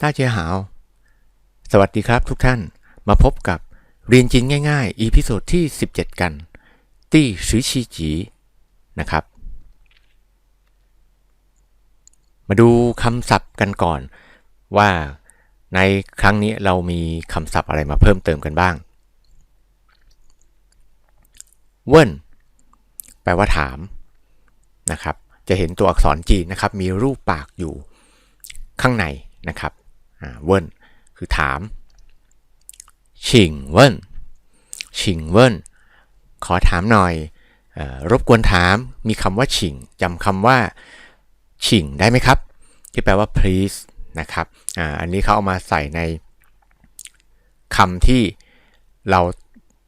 ต้าเจียหาว สวัสดีครับทุกท่าน มาพบกับเรียนจีนง่ายๆ อีพิโซดที่ 17 กัน ตี้สือชีจีนะครับ มาดูคำศัพท์กันก่อน ว่าในครั้งนี้เรามีคำศัพท์อะไรมาเพิ่มเติมกันบ้าง เวินแปลว่าถามนะครับ จะเห็นตัวอักษรจีนนะครับ มีรูปปากอยู่ข้างในนะครับ เวินคือถามชิงเวินชิงเวินขอถามหน่อยออรบกวนถามมีคำว่าชิงจำคำว่าชิงได้ไหมครับ ที่แปลว่า please นะครับออันนี้เขาเอามาใส่ในคำที่เรา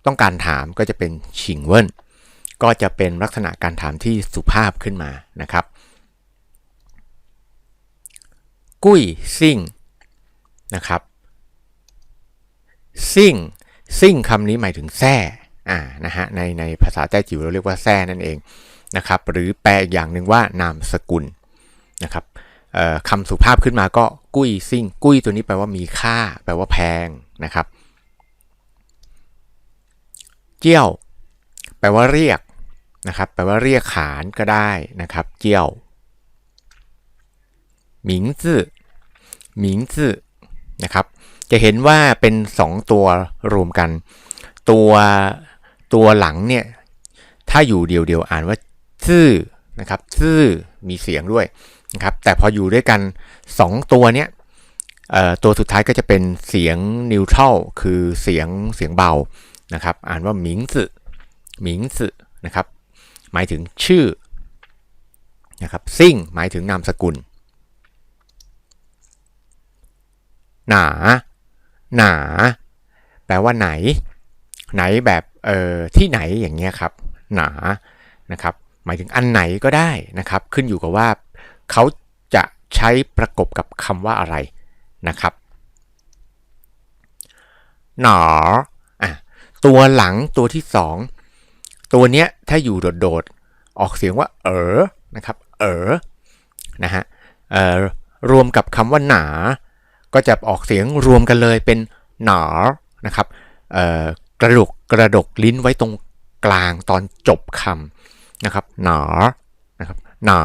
ต้องการถามก็จะเป็นชิงเวินก็จะเป็นลักษณะการถามที่สุภาพขึ้นมานะครับ กุ้ยซิ่ง นะครับซิ่งซิ่งคำนี้หมายถึงแท่อ่านะฮะในในภาษาแต้จิ๋วเราเรียกว่าแท่นั่นเองนะครับหรือแปลอีกอย่างหนึ่งว่านามสกุลนะครับคำสุภาพขึ้นมาก็กุ้ยซิ่ง กุ้ยตัวนี้แปลว่ามีค่า แปลว่าแพงนะครับ เจี้ยว แปลว่าเรียกนะครับแปลว่าเรียกขานก็ได้นะครับ เจี้ยวหมิงจื่อหมิงจื่อ นะครับ จะเห็นว่าเป็น 2 ตัวรวมกัน ตัวตัวหลังเนี่ย ถ้าอยู่เดียวๆอ่านว่าซื่อนะครับซื่อมีเสียงด้วยนะครับ แต่พออยู่ด้วยกัน 2 ตัวเนี้ยตัวสุดท้ายก็จะเป็นเสียงนิวทรัลคือเสียงเสียงเบานะครับ อ่านว่าหมิงจื่อหมิงจื่อนะครับ หมายถึงชื่อนะครับซิ่งหมายถึงนามสกุล หนา หนา แปลว่าไหน ไหนแบบเอ่อที่ไหนอย่างเงี้ยครับ หนานะครับ หมายถึงอันไหนก็ได้นะครับ ขึ้นอยู่กับว่าเขาจะใช้ประกบกับคำว่าอะไรนะครับ หนออะตัวหลังตัวที่สองตัวเนี้ยถ้าอยู่โดดๆ ออกเสียงว่าเออนะครับ เออนะฮะเอ่อรวมกับคำว่าหนา ก็จะออกเสียงรวมกันเลยเป็นหนานะครับกระดกกระดกลิ้นไว้ตรงกลางตอนจบคำนะครับหนานะครับหนา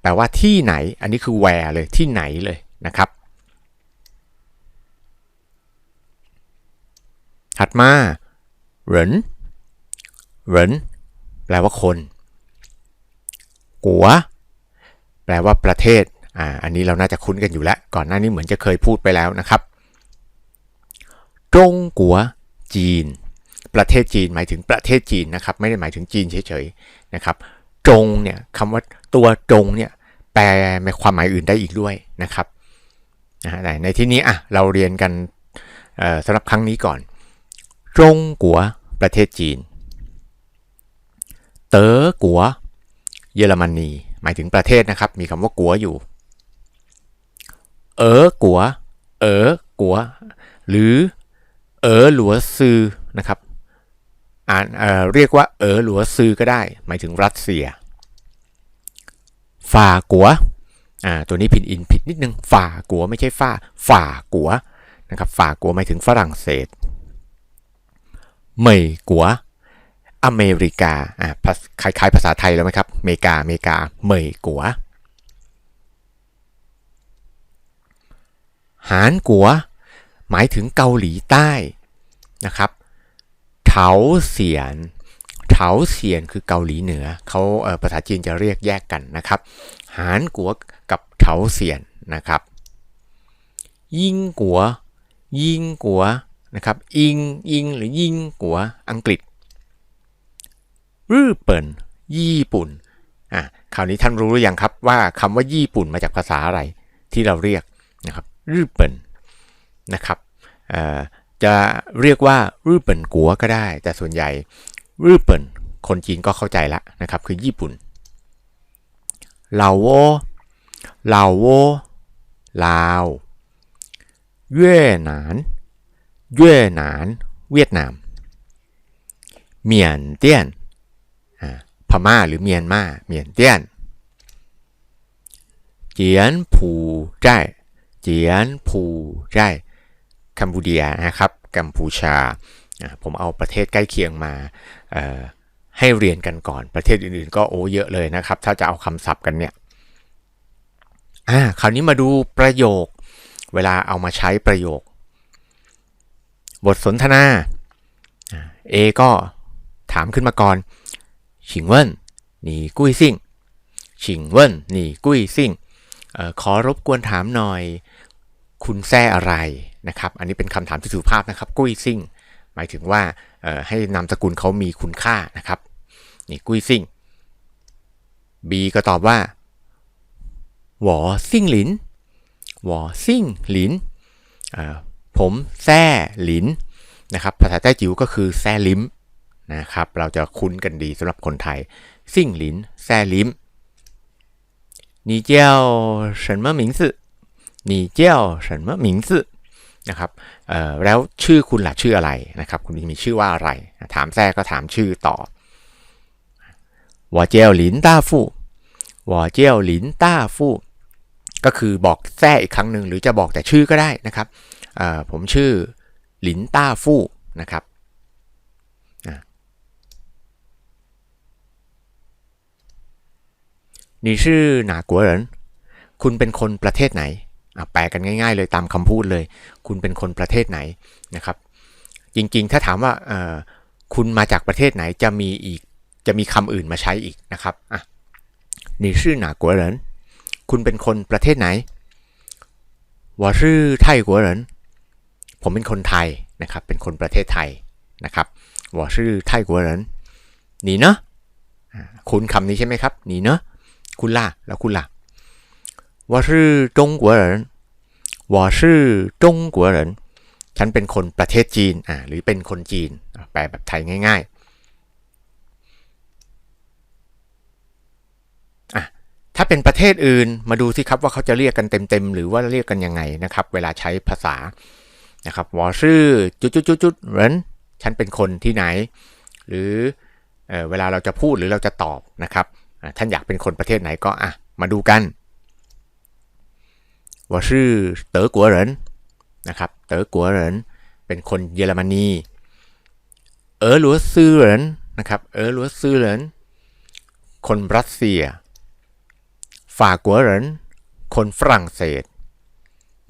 แปลว่าที่ไหนอันนี้คือแวร์เลยที่ไหนเลยนะครับ ถัดมาเหรินเหรินแปลว่าคน กัว แปลว่าประเทศ อ่าอันนี้เราน่าจะคุ้นกันอยู่แล้ว ก่อนหน้านี้เหมือนจะเคยพูดไปแล้วนะครับจงกัวจีน ประเทศจีนหมายถึงประเทศจีนนะครับ ไม่ได้หมายถึงจีนเฉยๆนะครับจงเนี่ยคำว่าตัวจงเนี่ยแปลในความหมายอื่นได้อีกด้วยนะครับนะฮะในที่นี้อะเราเรียนกันสำหรับครั้งนี้ก่อนจงกัวประเทศจีน เต๋อกัวเยอรมนี หมายถึงประเทศนะครับ มีคำว่ากัวอยู่ เอ๋อกัว เอ๋อกัว หรือเอ๋อหลัวซือนะครับ อ่านเอ่อเรียกว่าเอ๋อหลัวซือก็ได้ หมายถึงรัสเซีย ฝ่ากัว อ่า ตัวนี้ผิดอินผิดนิดนึง ฝ่ากัวไม่ใช่ฝ่า ฝ่ากัวนะครับ ฝ่ากัวหมายถึงฝรั่งเศสเมยกัว อเมริกา อ่าคล้ายๆภาษาไทยแล้วไหมครับอเมริกาอเมริกา เมยกัว หานกัว หมายถึงเกาหลีใต้นะครับเถาเสียนเถาเสียนคือเกาหลีเหนือเขาเภาษาจีนจะเรียกแยกกันนะครับ หานกัวกับเถาเสียนนะครับ ยิงกัว ยิงกัวนะครับอิงอิงหรือยิงกัวอังกฤษรื่อเปิลญี่ปุ่นอะคราวนี้ท่านรู้หรือยังครับว่าคำว่าญี่ปุ่นมาจากภาษาอะไรที่เราเรียกนะครับ รื่เปิลนะครับจะเรียกว่ารื่เปิลกัวก็ได้ แต่ส่วนใหญ่รื่เปิลคนจีนก็เข้าใจละนะครับ คือญี่ปุ่นลาวโวลาวโวลาวเวียดนามเวียดนามเวียดนามเมียนเตี้ยนพม่าหรือเมียนมาเมียนเตี้ยนเจียนผู่ใจ เจียนภูได้กัมพูชานะครับกัมพูชา ผมเอาประเทศใกล้เคียงมาให้เรียนกันก่อนประเทศอื่นๆ ก็โอ้เยอะเลยนะครับ ถ้าจะเอาคำศัพท์กันเนี่ยอ่าคราวนี้มาดูประโยค เวลาเอามาใช้ประโยค บทสนทนาเอก็ถามขึ้นมาก่อนชิงเว่นนี่กุ้ยซิ่งชิงเว่นนี่กุ้ยซิ่ง ขอรบกวนถามหน่อย คุณแซ่อะไรนะครับ อันนี้เป็นคำถามที่สุภาพนะครับ กุ้ยซิ่ง หมายถึงว่าให้นามสกุลเขามีคุณค่านะครับ นี่กุ้ยซิ่ง B ก็ตอบว่าหวอซิ่งหลินหวอซิ่งหลินผมแซ่หลินนะครับ ภาษาใต้จิ๋วก็คือแซ่ลิมนะครับ เราจะคุ้นกันดีสำหรับคนไทย ซิ่งหลินแซ่ลิม 你叫什么名字你叫什么名字นะครับเอ่อแล้วชื่อคุณล่ะชื่ออะไรนะครับ คุณมีชื่อว่าอะไร ถามแท้ก็ถามชื่อต่อ我叫林大富我叫林大富ก็คือบอกแท้อีกครั้งหนึ่งหรือจะบอกแต่ชื่อก็ได้นะครับเอ่อผมชื่อหลินต้าฟู่นะครับ 你是哪国人คุณเป็นคนประเทศไหน อ่ะแปลกันง่ายๆเลยตามคำพูดเลย คุณเป็นคนประเทศไหนนะครับ จริงๆ ถ้าถามว่าเอ่อคุณมาจากประเทศไหนจะมีอีกจะมีคำอื่นมาใช้อีกนะครับอ่ะ你是哪国人คุณเป็นคนประเทศไหน我是泰国人ผมเป็นคนไทยนะครับ เป็นคนประเทศไทยนะครับ我是泰国人你呢อ่าคุณคำนี้ใช่ไหมครับ你呢 คุณล่ะแล้วคุณล่ะ我是中国人我是中国人ฉันเป็นคนประเทศจีนอ่าหรือเป็นคนจีนอ่ะแปลแบบไทยง่ายๆอ่ะถ้าเป็นประเทศอื่นมาดูสิครับว่าเขาจะเรียกกันเต็มๆ หรือว่าเรียกกันยังไงนะครับ เวลาใช้ภาษานะครับ我是จุดจุดจุดจุด人ฉันเป็นคนที่ไหน หรือเอ่อเวลาเราจะพูดหรือเราจะตอบนะครับอ่ะ ท่านอยากเป็นคนประเทศไหนก็อะมาดูกันว่าชื่อเต๋อกัวเหรินนะครับเต๋อกัวเหรินเป็นคนเยอรมนีเออหลัวซือเหรินนะครับเออหลัวซือเหรินคนรัสเซีย ฝ่ากัวเหรินคนฝรั่งเศส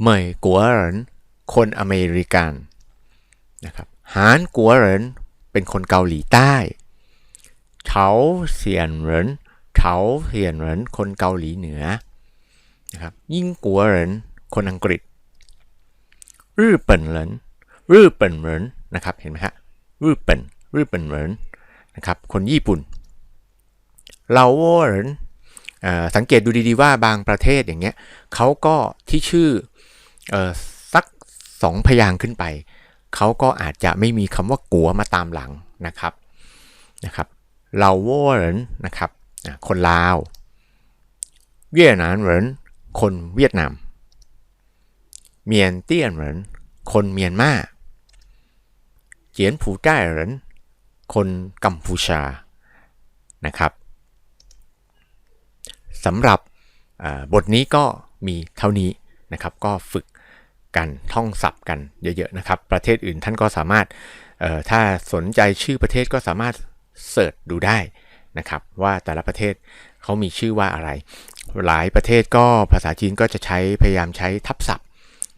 เหมยกัวเหรินคนอเมริกันนะครับฮานกัวเหรินเป็นคนเกาหลีใต้เฉาเซียนเหริน เฉาเซียนเหรินคนเกาหลีเหนือนะครับยิ่งกัวเหรินคนอังกฤษรื่อเปิ่นเหรินรื่อเปิ่นเหรินนะครับเห็นไหมฮะรื่อเปิ่นรื่อเปิ่นเหรินนะครับคนญี่ปุ่นเราโวเหรินเอ่อสังเกตดูดีๆว่าบางประเทศอย่างเงี้ยเขาก็ที่ชื่ออสักสองพยางขึ้นไป เขาก็อาจจะไม่มีคำว่ากัวมาตามหลังนะครับนะครับเราโวเหรินนะครับ คนลาวเวียดนามเหรินคนเวียดนาม เมียนเตี้ยนเหรินคนเมียนมาเจียนผูใต้เหรินคนกัมพูชานะครับสำหรับบทนี้ก็มีเท่านี้นะครับ ก็ฝึกกันท่องศัพท์กันเยอะๆนะครับ ประเทศอื่นท่านก็สามารถถ้าสนใจชื่อประเทศก็สามารถเสิร์ชดูได้ นะครับว่าแต่ละประเทศเขามีชื่อว่าอะไร หลายประเทศก็ภาษาจีนก็จะใช้พยายามใช้ทับศัพท์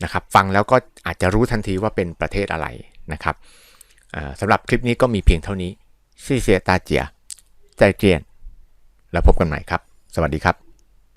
นะครับ ฟังแล้วก็อาจจะรู้ทันทีว่าเป็นประเทศอะไรนะครับสำหรับคลิปนี้ก็มีเพียงเท่านี้ซีเซียตาเจียใจเจียน แล้วพบกันใหม่ครับ สวัสดีครับ